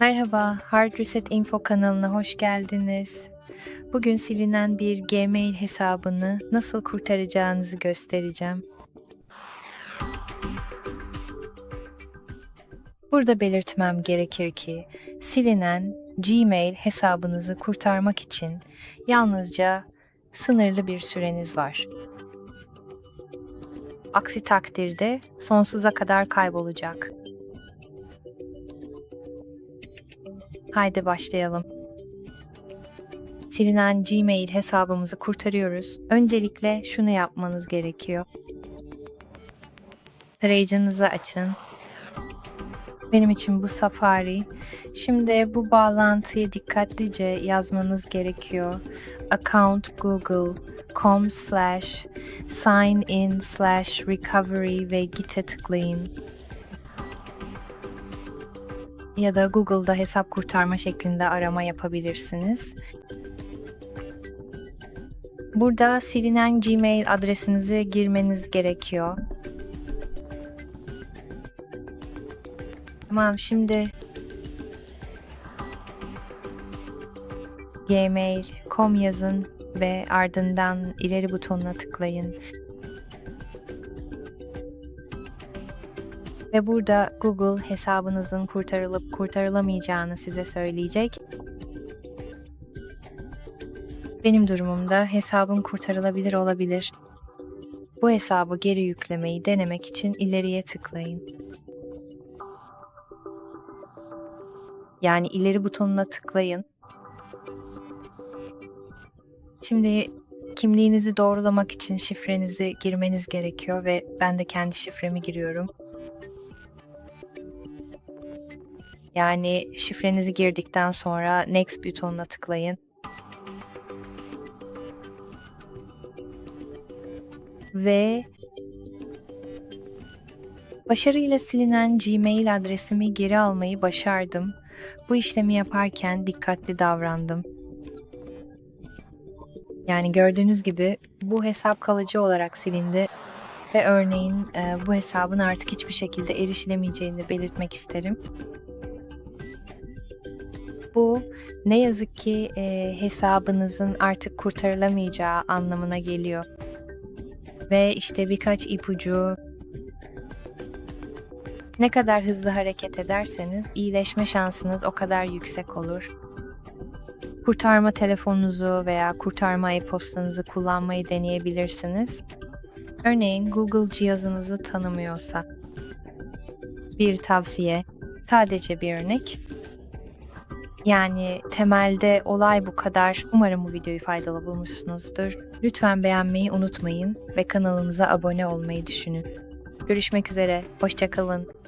Merhaba, Hard Reset Info kanalına hoş geldiniz. Bugün silinen bir Gmail hesabını nasıl kurtaracağınızı göstereceğim. Burada belirtmem gerekir ki silinen Gmail hesabınızı kurtarmak için yalnızca sınırlı bir süreniz var. Aksi takdirde sonsuza kadar kaybolacak. Haydi başlayalım. Silinen Gmail hesabımızı kurtarıyoruz. Öncelikle şunu yapmanız gerekiyor. Tarayıcınızı açın. Benim için bu Safari. Şimdi bu bağlantıyı dikkatlice yazmanız gerekiyor. Account google.com slash sign in slash recovery ve git'e tıklayın ya da Google'da hesap kurtarma şeklinde arama yapabilirsiniz. Burada silinen Gmail adresinizi girmeniz gerekiyor. Tamam şimdi gmail.com yazın ve ardından ileri butonuna tıklayın. Ve burada Google hesabınızın kurtarılıp kurtarılamayacağını size söyleyecek. Benim durumumda hesabım kurtarılabilir olabilir. Bu hesabı geri yüklemeyi denemek için ileriye tıklayın. Yani ileri butonuna tıklayın. Şimdi kimliğinizi doğrulamak için şifrenizi girmeniz gerekiyor ve ben de kendi şifremi giriyorum. Yani şifrenizi girdikten sonra Next butonuna tıklayın. Ve başarıyla silinen Gmail adresimi geri almayı başardım. Bu işlemi yaparken dikkatli davrandım. Yani gördüğünüz gibi bu hesap kalıcı olarak silindi ve örneğin e, bu hesabın artık hiçbir şekilde erişilemeyeceğini belirtmek isterim. Bu ne yazık ki e, hesabınızın artık kurtarılamayacağı anlamına geliyor. Ve işte birkaç ipucu. Ne kadar hızlı hareket ederseniz iyileşme şansınız o kadar yüksek olur. Kurtarma telefonunuzu veya kurtarma e-postanızı kullanmayı deneyebilirsiniz. Örneğin Google cihazınızı tanımıyorsa. Bir tavsiye, sadece bir örnek. Yani temelde olay bu kadar. Umarım bu videoyu faydalı bulmuşsunuzdur. Lütfen beğenmeyi unutmayın ve kanalımıza abone olmayı düşünün. Görüşmek üzere, hoşçakalın.